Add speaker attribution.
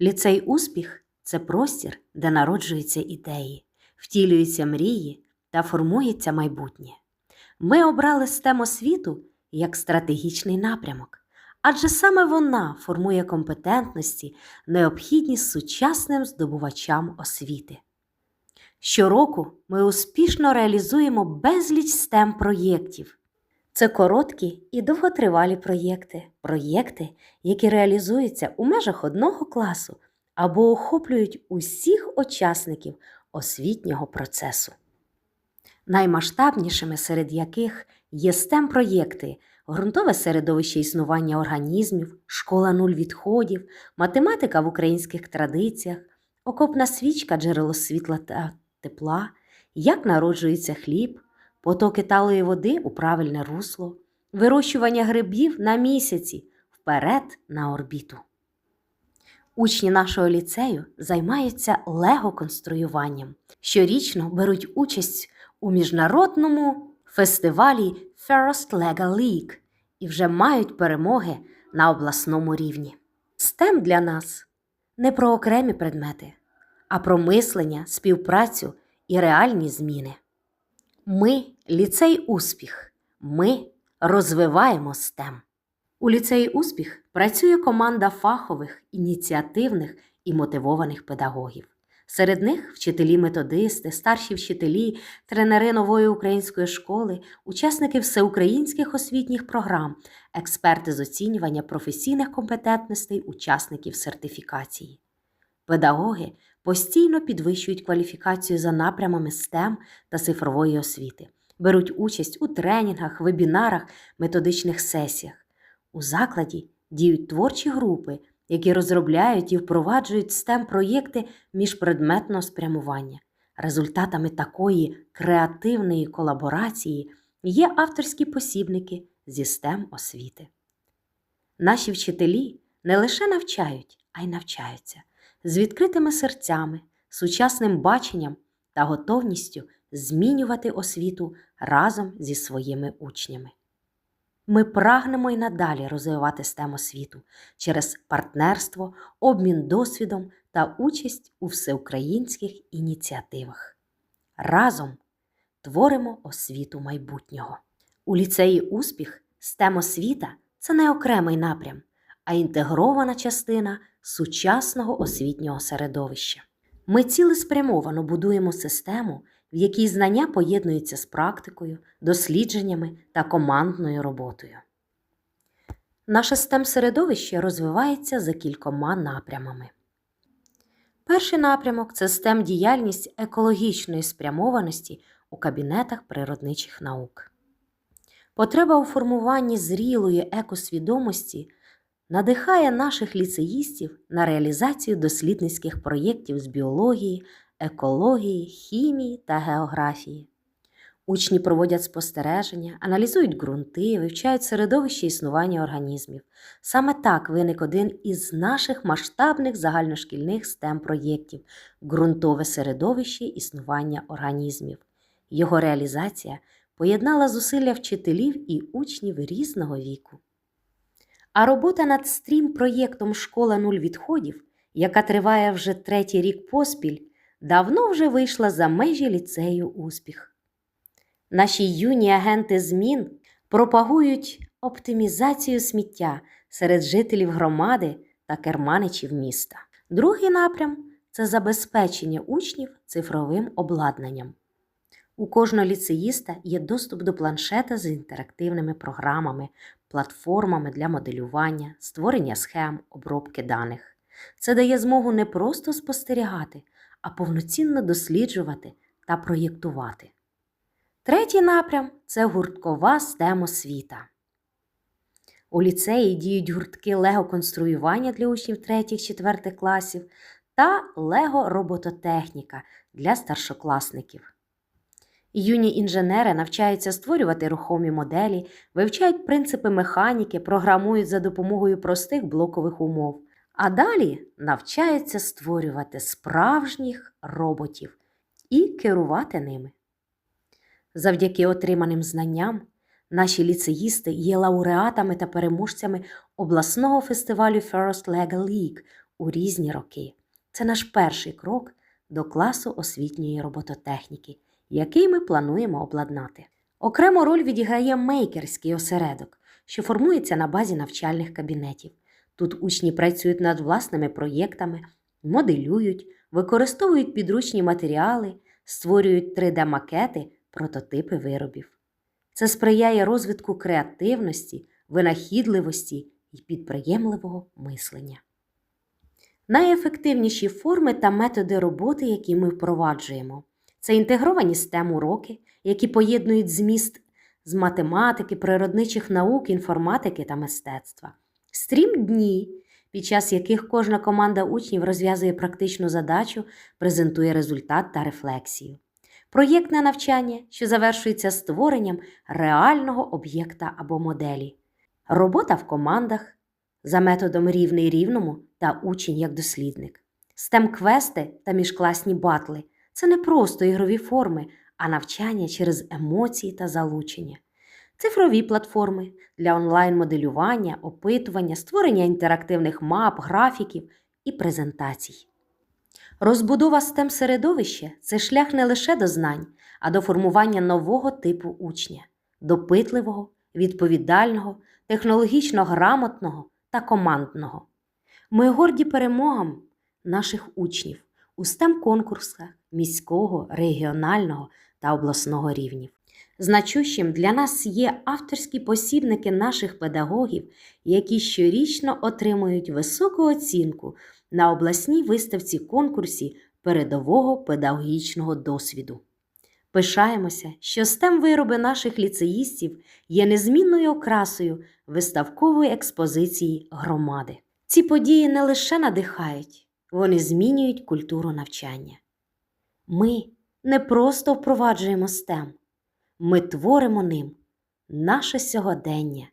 Speaker 1: Ліцей успіх це простір, де народжуються ідеї, втілюються мрії та формується майбутнє. Ми обрали STEM освіту як стратегічний напрямок, адже саме вона формує компетентності, необхідні сучасним здобувачам освіти. Щороку ми успішно реалізуємо безліч STEM проєктів. Це короткі і довготривалі проєкти, проєкти, які реалізуються у межах одного класу або охоплюють усіх учасників освітнього процесу. Наймасштабнішими серед яких є STEM проєкти, ґрунтове середовище існування організмів, школа нуль відходів, математика в українських традиціях, окопна свічка джерело світла та тепла, як народжується хліб, потоки талої води у правильне русло, вирощування грибів на місяці вперед на орбіту. Учні нашого ліцею займаються лего-конструюванням. Щорічно беруть участь у міжнародному фестивалі First Lego League і вже мають перемоги на обласному рівні. STEM для нас не про окремі предмети, а про мислення, співпрацю і реальні зміни. Ми ліцей успіх. Ми розвиваємо STEM. У ліцеї успіх працює команда фахових, ініціативних і мотивованих педагогів. Серед них вчителі-методисти, старші вчителі, тренери нової української школи, учасники всеукраїнських освітніх програм, експерти з оцінювання професійних компетентностей учасників сертифікації. Педагоги постійно підвищують кваліфікацію за напрямами STEM та цифрової освіти, беруть участь у тренінгах, вебінарах, методичних сесіях. У закладі діють творчі групи, які розробляють і впроваджують STEM проєкти міжпредметного спрямування. Результатами такої креативної колаборації є авторські посібники зі STEM освіти. Наші вчителі не лише навчають, а й навчаються з відкритими серцями, сучасним баченням та готовністю змінювати освіту разом зі своїми учнями. Ми прагнемо й надалі розвивати STEM освіту через партнерство, обмін досвідом та участь у всеукраїнських ініціативах. Разом творимо освіту майбутнього. У ліцеї успіх STEM освіта це не окремий напрям, а інтегрована частина сучасного освітнього середовища. Ми цілеспрямовано будуємо систему, в якій знання поєднуються з практикою, дослідженнями та командною роботою. Наше STEM середовище розвивається за кількома напрямами. Перший напрямок це STEM діяльність екологічної спрямованості у кабінетах природничих наук. Потреба у формуванні зрілої екосвідомості надихає наших ліцеїстів на реалізацію дослідницьких проєктів з біології, екології, хімії та географії. Учні проводять спостереження, аналізують ґрунти, вивчають середовище існування організмів. Саме так виник один із наших масштабних загальношкільних STEM проєктів ґрунтове середовище існування організмів. Його реалізація поєднала зусилля вчителів і учнів різного віку. А робота над стрім проєктом Школа нуль відходів, яка триває вже третій рік поспіль, давно вже вийшла за межі ліцею успіх. Наші юні агенти змін пропагують оптимізацію сміття серед жителів громади та керманичів міста. Другий напрям це забезпечення учнів цифровим обладнанням. У кожного ліцеїста є доступ до планшета з інтерактивними програмами, платформами для моделювання, створення схем, обробки даних. Це дає змогу не просто спостерігати, а повноцінно досліджувати та проєктувати. Третій напрям це гурткова STEM освіта. У ліцеї діють гуртки лего-конструювання для учнів 3-4 класів та лего-робототехніка для старшокласників. Юні інженери навчаються створювати рухомі моделі, вивчають принципи механіки, програмують за допомогою простих блокових умов, а далі навчаються створювати справжніх роботів і керувати ними. Завдяки отриманим знанням наші ліцеїсти є лауреатами та переможцями обласного фестивалю First Lego League у різні роки. Це наш перший крок до класу освітньої робототехніки, який ми плануємо обладнати. Окрему роль відіграє мейкерський осередок, що формується на базі навчальних кабінетів. Тут учні працюють над власними проєктами, моделюють, використовують підручні матеріали, створюють 3D-макети, прототипи виробів. Це сприяє розвитку креативності, винахідливості і підприємливого мислення. Найефективніші форми та методи роботи, які ми впроваджуємо, це інтегровані STEM уроки, які поєднують зміст з математики, природничих наук, інформатики та мистецтва, стрім дні, під час яких кожна команда учнів розв'язує практичну задачу, презентує результат та рефлексію. Проєктне навчання, що завершується створенням реального об'єкта або моделі, робота в командах за методом рівний рівному та учень як дослідник, STEM-квести та міжкласні батли це не просто ігрові форми, а навчання через емоції та залучення. Цифрові платформи для онлайн-моделювання, опитування, створення інтерактивних мап, графіків і презентацій. Розбудова STEM середовища це шлях не лише до знань, а до формування нового типу учня допитливого, відповідального, технологічно грамотного та командного. Ми горді перемогам наших учнів у STEM конкурсах міського, регіонального та обласного рівнів. Значущим для нас є авторські посібники наших педагогів, які щорічно отримують високу оцінку на обласній виставці конкурсі передового педагогічного досвіду. Пишаємося, що STEM вироби наших ліцеїстів є незмінною окрасою виставкової експозиції громади. Ці події не лише надихають, вони змінюють культуру навчання. Ми не просто впроваджуємо STEM, ми творимо ним наше сьогодення